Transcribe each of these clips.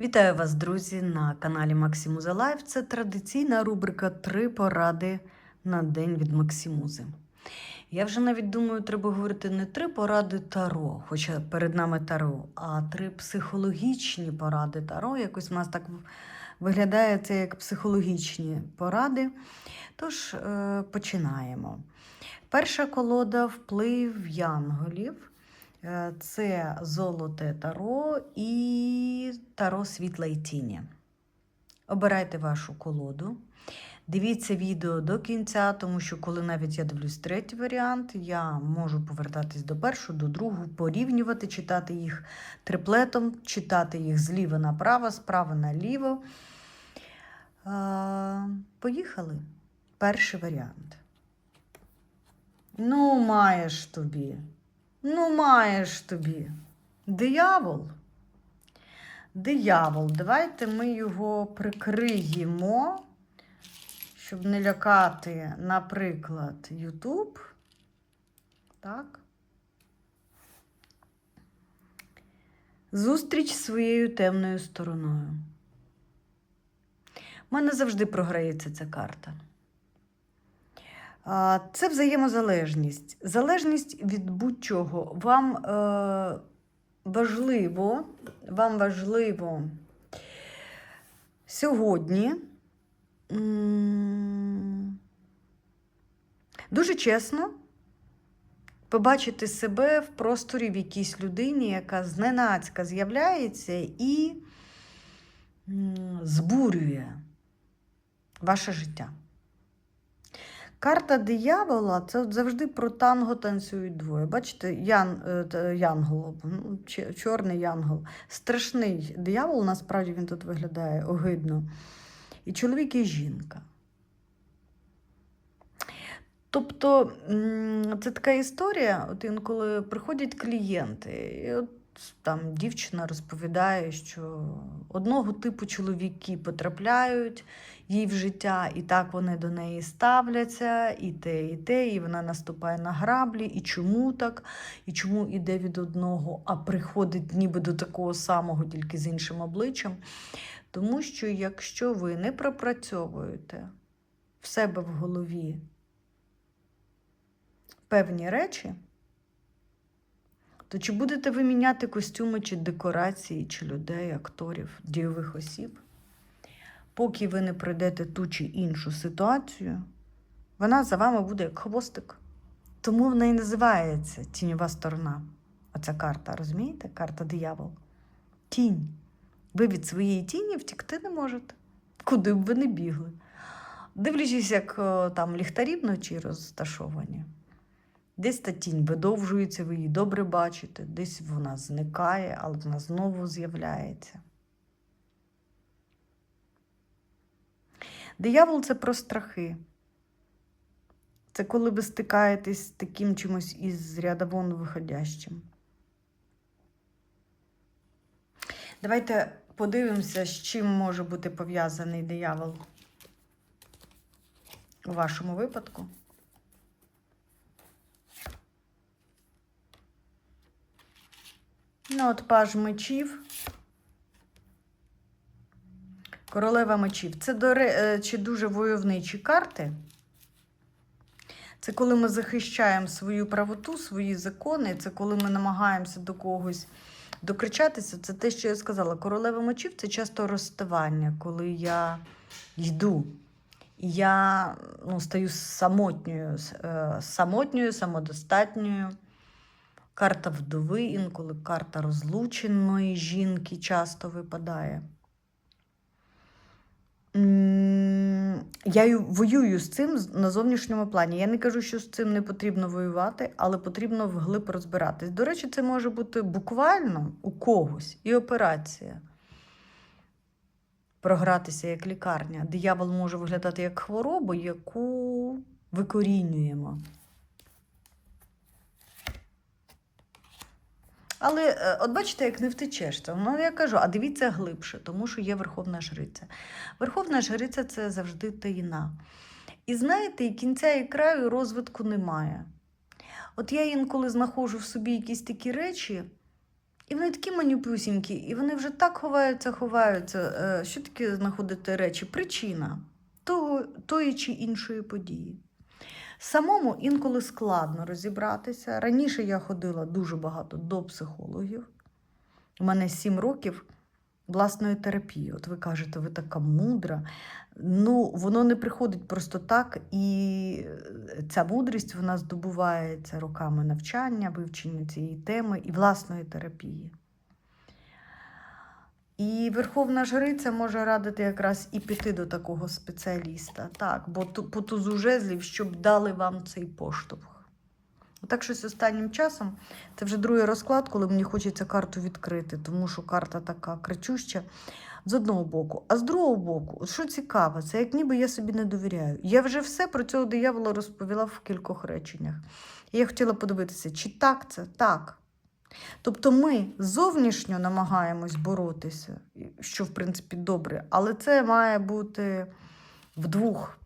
Вітаю вас, друзі, на каналі Максимуза Лайф. Це традиційна рубрика Три поради на день від Максимузи. Я вже навіть думаю, треба говорити не три поради Таро, хоча перед нами Таро, а три психологічні поради Таро. Якось в нас так виглядає це як психологічні поради. Тож е, починаємо. Перша колода вплив янголів. Е, Це золоте таро і таро світла й тіні. Обирайте вашу колоду. Дивіться відео до кінця, тому що коли навіть я дивлюсь третій варіант, я можу повертатись до першого, до другого, порівнювати, читати їх триплетом, читати їх зліва направо, справа наліво. А, поїхали. Перший варіант. Ну, маєш тобі. Ну, маєш тобі. Диявол. Диявол. Давайте ми його прикриємо, щоб не лякати, наприклад, Ютуб. Так. Зустріч з своєю темною стороною. У мене завжди програється ця карта. Це взаємозалежність. Залежність від будь-чого. Вам е, важливо, вам важливо сьогодні дуже чесно побачити себе в просторі в якійсь людині, яка зненацька з'являється і збурює ваше життя. Карта диявола це завжди про танго танцюють двоє. Бачите, ян, е, янгол, ну, чорний янгол. Страшний диявол, насправді він тут виглядає огидно. І чоловік, і жінка. Тобто це така історія, от інколи приходять клієнти, і от там дівчина розповідає, що одного типу чоловіки потрапляють їй в життя, і так вони до неї ставляться, і те, і те, і вона наступає на граблі, і чому так, і чому іде від одного, а приходить ніби до такого самого, тільки з іншим обличчям. Тому що якщо ви не пропрацьовуєте в себе в голові певні речі, то чи будете ви міняти костюми, чи декорації, чи людей, акторів, дійових осіб? Поки ви не пройдете ту чи іншу ситуацію, вона за вами буде як хвостик. Тому вона і називається тіньова сторона. Оця карта, розумієте? Карта диявол. Тінь. Ви від своєї тіні втікти не можете, куди б ви не бігли. Дивлячись, як там ліхтарі вночі розташовані. Десь та тінь видовжується, ви її добре бачите, десь вона зникає, але вона знову з'являється. Диявол це про страхи. Це коли ви стикаєтесь з таким чимось із ряда вон виходящим. Давайте подивимося, з чим може бути пов'язаний диявол у вашому випадку. Ну, от паж мечів. Королева мечів. Це до речі, дуже войовничі карти. Це коли ми захищаємо свою правоту, свої закони. Це коли ми намагаємося до когось докричатися. Це те, що я сказала. Королева мечів це часто розставання, коли я йду. І я ну, стаю самотньою, е, самотньою, самодостатньою. Карта вдови, інколи карта розлученої жінки часто випадає. Я воюю з цим на зовнішньому плані. Я не кажу, що з цим не потрібно воювати, але потрібно вглиб розбиратись. До речі, це може бути буквально у когось і операція. Програтися як лікарня. Диявол може виглядати як хворобу, яку викорінюємо. Але е, от бачите, як не втечеш. Це, Ну, я кажу, а дивіться глибше, тому що є Верховна Жриця. Верховна Жриця це завжди таїна. І знаєте, і кінця і краю розвитку немає. От я інколи знаходжу в собі якісь такі речі, І вони такі манюпюсінькі, і вони вже так ховаються, ховаються. Е, Що таке знаходити речі? Причина того, тої чи іншої події. Самому інколи складно розібратися. Раніше я ходила дуже багато до психологів. У мене сім років власної терапії. От ви кажете, ви така мудра. Ну, воно не приходить просто так, і ця мудрість вона здобувається роками навчання, вивчення цієї теми і власної терапії. І Верховна Жриця може радити якраз і піти до такого спеціаліста, так, бо по тузу жезлів, щоб дали вам цей поштовх. Так щось останнім часом, це вже другий розклад, коли мені хочеться карту відкрити, тому що карта така кричуща з одного боку. А з другого боку, що цікаво, це як ніби я собі не довіряю. Я вже все про цього диявола розповіла в кількох реченнях. І я хотіла подивитися, чи так це? Так. Тобто ми зовнішньо намагаємось боротися, що в принципі добре, але це має бути в двох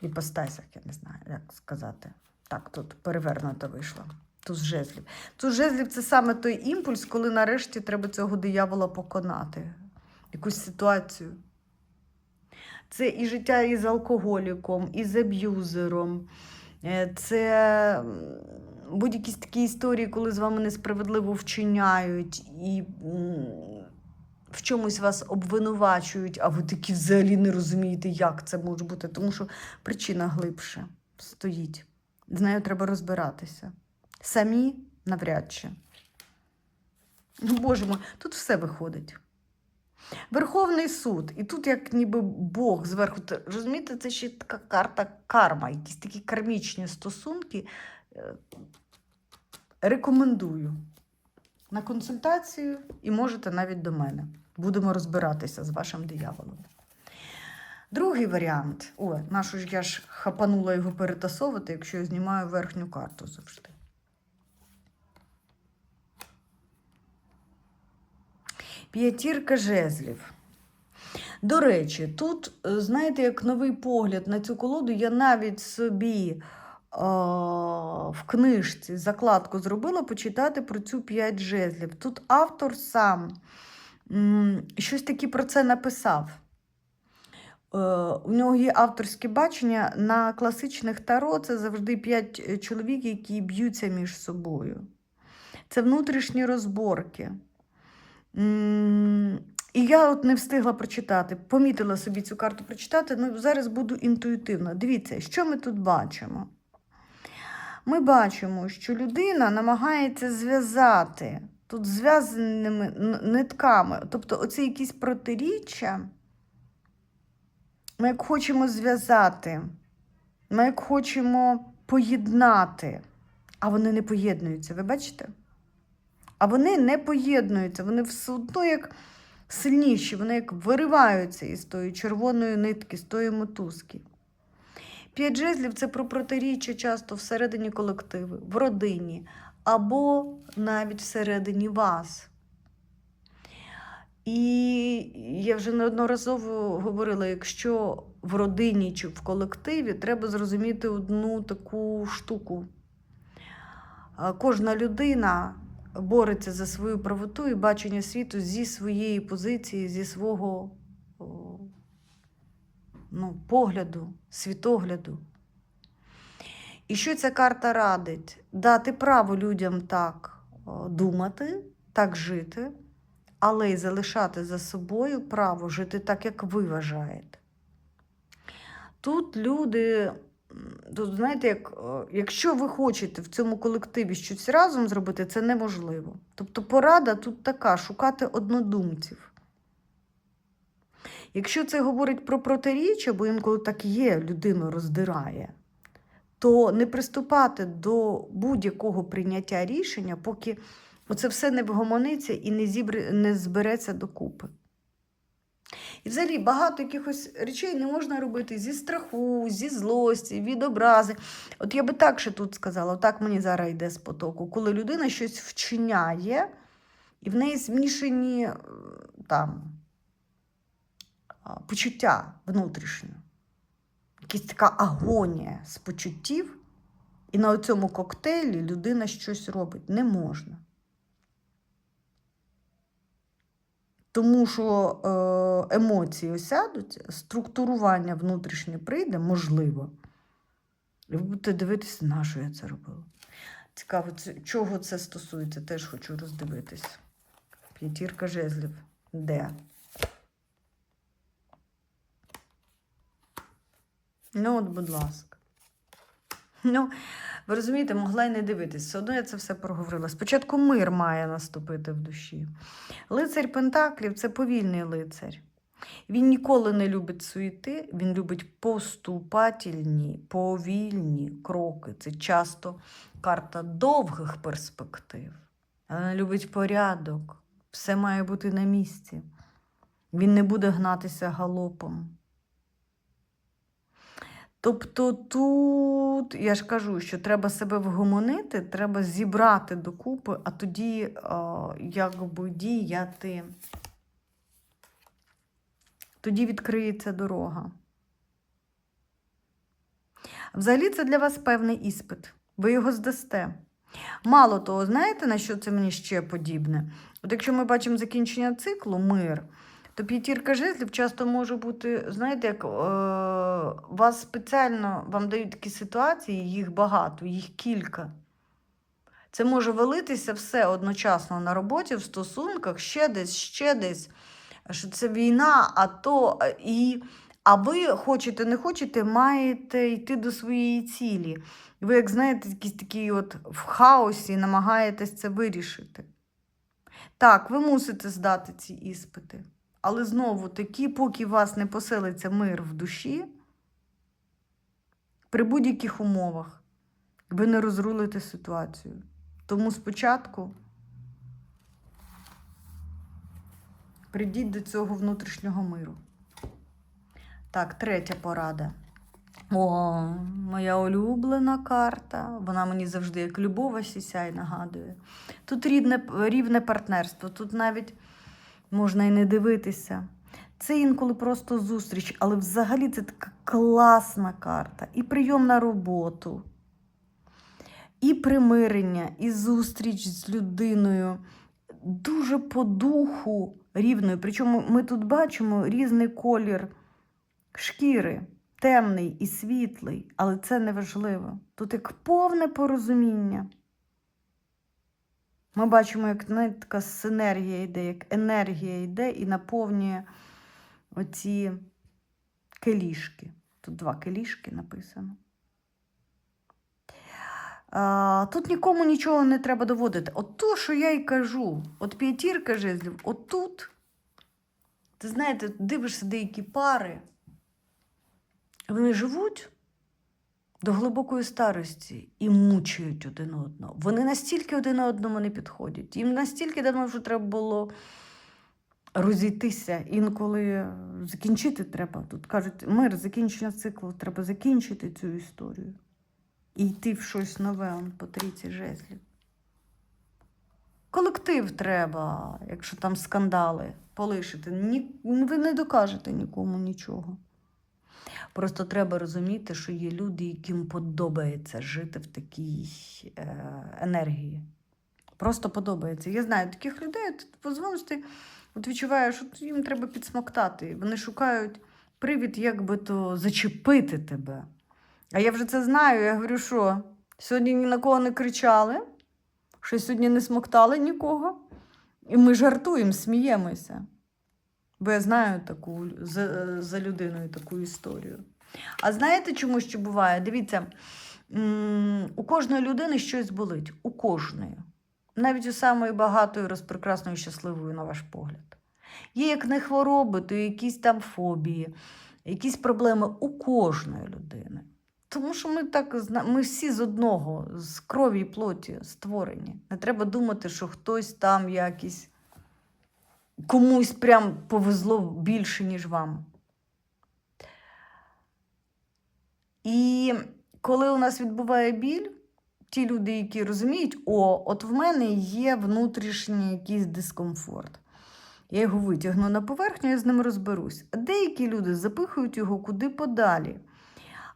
іпостасях, я не знаю, як сказати. Так, тут перевернуто вийшло. Туз жезлів. Туз жезлів це саме той імпульс, коли нарешті треба цього диявола поконати, якусь ситуацію. Це і життя із алкоголіком, і з аб'юзером. Е, Це будь-якісь такі історії, коли з вами несправедливо вчиняють і в чомусь вас обвинувачують, а ви такі взагалі не розумієте, як це може бути, тому що причина глибше стоїть. З нею треба розбиратися. Самі навряд чи. Ну, Боже мой, тут все виходить. Верховний суд, і тут як ніби Бог зверху. Розумієте, це ще така карта карма, якісь такі кармічні стосунки. Е, Рекомендую на консультацію і можете навіть до мене. Будемо розбиратися з вашим дияволом. Другий варіант. О, нашу ж я ж хапанула його перетасовувати, якщо я знімаю верхню карту завжди. П'ятірка жезлів. До речі, тут, е, знаєте, як новий погляд на цю колоду, я навіть собі е, в книжці закладку зробила почитати про цю п'ять жезлів. Тут автор сам м, щось таке про це написав. Е, у нього є авторське бачення на класичних таро це завжди п'ять е, чоловік, які б'ються між собою. Це внутрішні розборки. І я от не встигла прочитати, помітила собі цю карту прочитати, ну зараз буду інтуїтивно. Дивіться, що ми тут бачимо? Ми бачимо, що людина намагається зв'язати тут зв'язаними нитками, тобто оце якісь протиріччя. Ми як хочемо зв'язати, ми як хочемо поєднати, а вони не поєднуються, ви бачите? А вони не поєднуються, вони все одно як сильніші, вони як вириваються із тої червоної нитки, з тої мотузки. П'ять жезлів це про протиріччя часто всередині колективу, в родині або навіть всередині вас. І я вже неодноразово говорила, якщо в родині чи в колективі треба зрозуміти одну таку штуку. Кожна людина бореться за свою правоту і бачення світу зі своєї позиції, зі свого ну, погляду, світогляду. І що ця карта радить? Дати право людям так думати, так жити, але й залишати за собою право жити так, як ви вважаєте. Тут люди, тут, знаєте, як, е, якщо ви хочете в цьому колективі щось разом зробити, це неможливо. Тобто порада тут така: шукати однодумців. Якщо це говорить про протиріччя, бо інколи так є, людину роздирає, то не приступати до будь-якого прийняття рішення, поки оце все не вгомониться і не, зібр... не збереться докупи. І взагалі багато якихось речей не можна робити зі страху, зі злості, від образи. От я би так ще тут сказала, так мені зараз йде з потоку, коли людина щось вчиняє, і в неї змішані е, там почуття внутрішнє. Якась така агонія з почуттів, І на цьому коктейлі людина щось робить. Не можна. Тому що е, емоції осядуть, структурування внутрішнє прийде, можливо. І ви будете дивитися, на що я це робила. Цікаво, чого це стосується, теж хочу роздивитись. П'ятірка жезлів. Де? Ну, от, будь ласка. Ну, ви розумієте, могла й не дивитись. Все одно я це все проговорила. Спочатку мир має наступити в душі. Лицар Пентаклів це повільний лицар. Він ніколи не любить суєти, він любить поступательні, повільні кроки. Це часто карта довгих перспектив. Він любить порядок, все має бути на місці. Він не буде гнатися галопом. Тобто тут, я ж кажу, що треба себе вгомонити, треба зібрати докупи, а тоді о, якби діяти. Тоді відкриється дорога. Взагалі, це для вас певний іспит. Ви його здасте. Мало того, знаєте, на що це мені ще подібне? От якщо ми бачимо закінчення циклу, мир, то п'ятірка жезлів часто може бути, знаєте, як е, вас спеціально вам дають такі ситуації, їх багато, їх кілька. Це може валитися все одночасно на роботі, в стосунках, ще десь, ще десь. Що це війна, а то і. А ви хочете, не хочете, маєте йти до своєї цілі. Ви, як знаєте, якісь такі от в хаосі намагаєтесь це вирішити. Так, ви мусите здати ці іспити. Але знову таки, поки у вас не поселиться мир в душі, при будь-яких умовах, ви не розрулите ситуацію. Тому спочатку прийдіть до цього внутрішнього миру. Так, третя порада. О, моя улюблена карта. Вона мені завжди як любов сісяй нагадує. Тут рівне, рівне партнерство, тут навіть можна і не дивитися. Це інколи просто зустріч, але взагалі це така класна карта. І прийом на роботу, і примирення, і зустріч з людиною. Дуже по духу рівною. Причому ми тут бачимо різний колір шкіри, темний і світлий, але це не важливо. Тут як повне порозуміння. Ми бачимо, як така синергія йде, як енергія йде і наповнює оці келішки. Тут два келішки написано. Тут нікому нічого не треба доводити. От то, що я й кажу, от п'ятірка жезлів, отут, ти знаєте, дивишся деякі пари, вони живуть до глибокої старості і мучають один одного. Вони настільки один одному не підходять. Їм настільки давно вже треба було розійтися. Інколи закінчити треба. Тут кажуть, мир, закінчення циклу, треба закінчити цю історію. І йти в щось нове по трійці жезлів. Колектив треба, якщо там скандали, полишити. Ні, ви не докажете нікому нічого. Просто треба розуміти, що є люди, яким подобається жити в такій е, енергії. Просто подобається. Я знаю таких людей, ти позвониш, ти от відчуваєш, що їм треба підсмоктати. Вони шукають привід, як би то зачепити тебе. А я вже це знаю. Я говорю, що сьогодні ні на кого не кричали, що сьогодні не смоктали нікого. І ми жартуємо, сміємося. Бо я знаю таку за, за людиною таку історію. А знаєте, чому ще буває? Дивіться, у кожної людини щось болить. У кожної. Навіть у самої багатої, розпрекрасної, щасливої, на ваш погляд. Є як не хвороби, то якісь там фобії, якісь проблеми у кожної людини. Тому що ми так ми всі з одного, з крові і плоті створені. Не треба думати, що хтось там якийсь комусь прям повезло більше, ніж вам. І коли у нас відбуває біль, ті люди, які розуміють, о, от в мене є внутрішній якийсь дискомфорт. Я його витягну на поверхню, я з ним розберусь. Деякі люди запихують його куди подалі.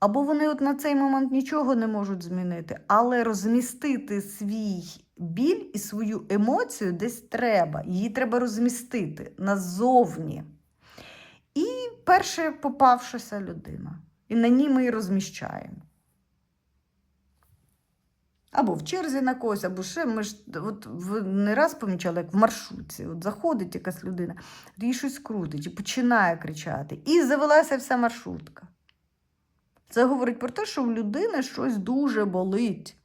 Або вони от на цей момент нічого не можуть змінити, але розмістити свій біль і свою емоцію десь треба. Її треба розмістити назовні. І перша попавшася людина. І на ній ми її розміщаємо. Або в черзі на когось, або ще ми ж от ви не раз помічали, як в маршрутці. От заходить якась людина, їй щось крутить і починає кричати. І завелася вся маршрутка. Це говорить про те, що в людини щось дуже болить.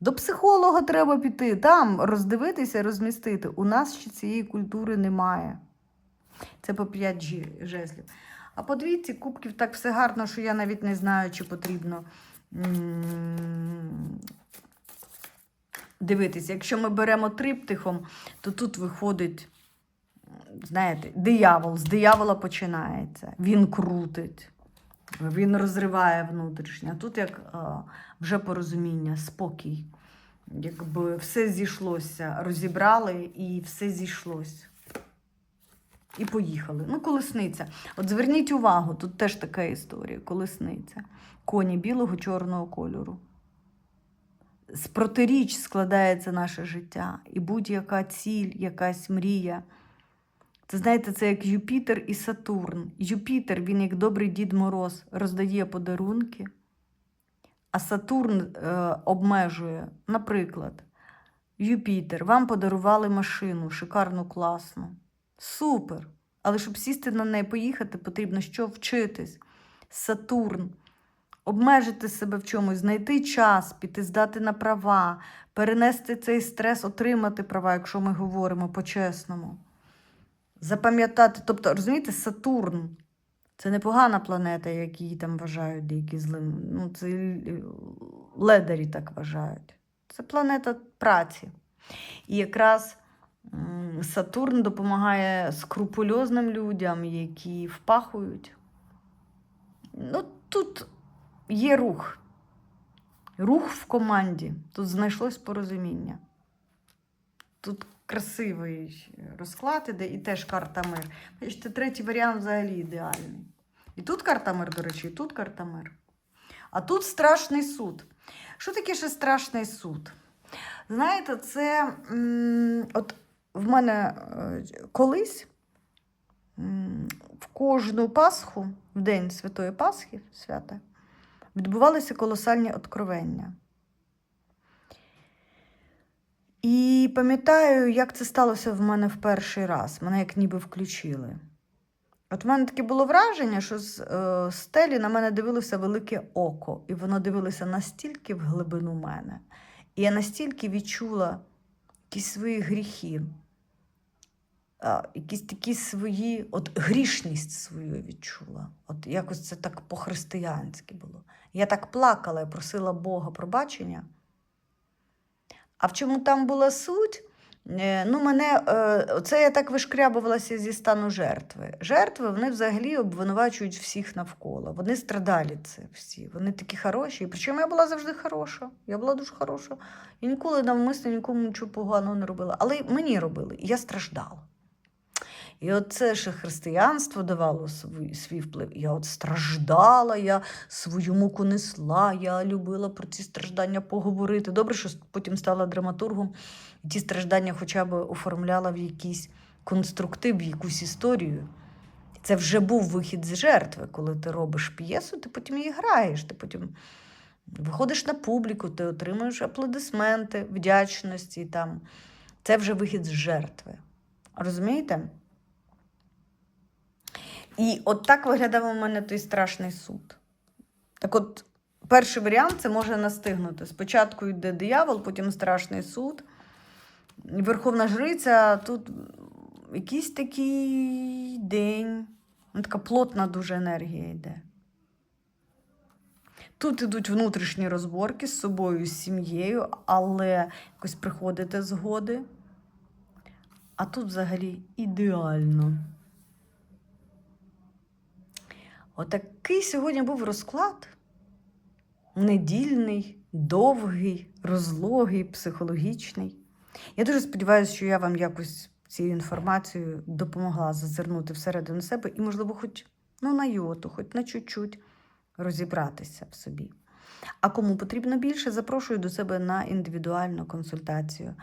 До психолога треба піти, там роздивитися, розмістити. У нас ще цієї культури немає. Це по 5 жі- жезлів. А по двійці кубків так все гарно, що я навіть не знаю, чи потрібно дивитися. Якщо ми беремо триптихом, то тут виходить, знаєте, диявол. З диявола починається. Він крутить, він розриває внутрішнє. А тут як вже порозуміння, спокій. Якби все зійшлося, розібрали і все зійшлося. І поїхали. Ну, колесниця. От зверніть увагу, тут теж така історія: колесниця. Коні білого, чорного кольору. З протиріч складається наше життя. І будь-яка ціль, якась мрія. Це знаєте, це як Юпітер і Сатурн. Юпітер, він як добрий Дід Мороз, роздає подарунки, а Сатурн е, обмежує. Наприклад, Юпітер, вам подарували машину, шикарну, класну. Супер! Але щоб сісти на неї поїхати, потрібно що вчитись. Сатурн. Обмежити себе в чомусь, знайти час, піти здати на права, перенести цей стрес, отримати права, якщо ми говоримо по-чесному. Запам'ятати, тобто, розумієте, Сатурн це непогана планета, як її там вважають деякі злим. Ну, це ледарі так вважають. Це планета праці. І якраз Сатурн допомагає скрупульозним людям, які впахують. Ну, тут є рух. Рух в команді. Тут знайшлось порозуміння. Тут красивий розклад іде, і теж карта мир. Бачите, третій варіант взагалі ідеальний. І тут карта мир, до речі, і тут карта мир. А тут страшний суд. Що таке ще страшний суд? Знаєте, це от в мене е, колись в кожну Пасху, в день Святої Пасхи, свята, відбувалися колосальні откровення. І пам'ятаю, як це сталося в мене в перший раз. Мене як ніби включили. От в мене таке було враження, що з е, стелі на мене дивилося велике око, і воно дивилося настільки в глибину мене. І я настільки відчула якісь свої гріхи, а, якісь такі свої, от грішність свою відчула. От якось це так по-християнськи було. Я так плакала і просила Бога пробачення. А в чому там була суть? Е, Ну, мене, е, це я так вишкрябувалася зі стану жертви. Жертви вони взагалі обвинувачують всіх навколо. Вони страдалі це всі. Вони такі хороші. Причому я була завжди хороша. Я була дуже хороша. І ніколи навмисно нікому нічого поганого не робила. Але мені робили, і я страждала. І от це ще християнство давало свій, свій вплив. Я от страждала, я свою муку несла, я любила про ці страждання поговорити. Добре, що потім стала драматургом, і ті страждання хоча б оформляла в якийсь конструктив, в якусь історію. Це вже був вихід з жертви, коли ти робиш п'єсу, ти потім її граєш, ти потім виходиш на публіку, ти отримуєш аплодисменти, вдячності. Там. Це вже вихід з жертви. Розумієте? І от так виглядав у мене той страшний суд. Так от, перший варіант це може настигнути. Спочатку йде диявол, потім страшний суд. Верховна Жриця, тут якийсь такий день. Така плотна дуже енергія йде. Тут ідуть внутрішні розборки з собою, з сім'єю, але якось приходите згоди. А тут взагалі ідеально. Отакий сьогодні був розклад. Недільний, довгий, розлогий, психологічний. Я дуже сподіваюся, що я вам якось цією інформацією допомогла зазирнути всередину себе і, можливо, хоч ну, на йоту, хоч на чуть-чуть розібратися в собі. А кому потрібно більше, запрошую до себе на індивідуальну консультацію.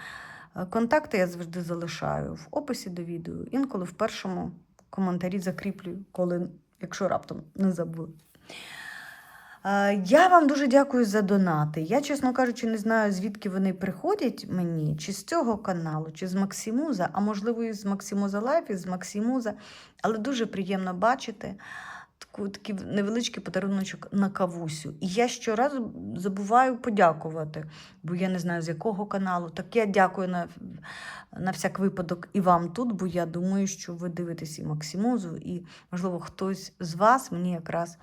Е, Контакти я завжди залишаю в описі до відео, інколи в першому коментарі закріплюю, коли, якщо раптом не забули. Е, Я вам дуже дякую за донати. Я, чесно кажучи, не знаю, звідки вони приходять мені, чи з цього каналу, чи з Максимуза, а можливо, і з Максимуза Лайф, і з Максимуза. Але дуже приємно бачити таку, такий невеличкий подаруночок на кавусю. І я щоразу забуваю подякувати, бо я не знаю, з якого каналу. Так я дякую на, на всяк випадок і вам тут, бо я думаю, що ви дивитесь і Максимузу, і, можливо, хтось з вас мені якраз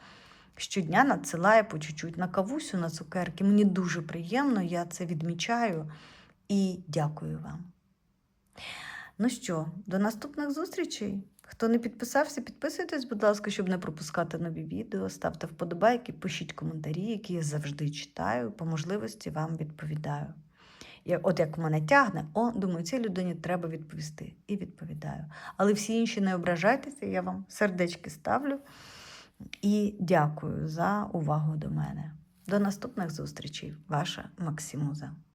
щодня надсилає по чуть-чуть на кавусю, на цукерки. Мені дуже приємно, я це відмічаю і дякую вам. Ну що, до наступних зустрічей. Хто не підписався, підписуйтесь, будь ласка, щоб не пропускати нові відео. Ставте вподобайки, пишіть коментарі, які я завжди читаю, по можливості вам відповідаю. Я, от як мене тягне, о, думаю, цій людині треба відповісти. І відповідаю. Але всі інші не ображайтеся, я вам сердечки ставлю. І дякую за увагу до мене. До наступних зустрічей, ваша Максимуза.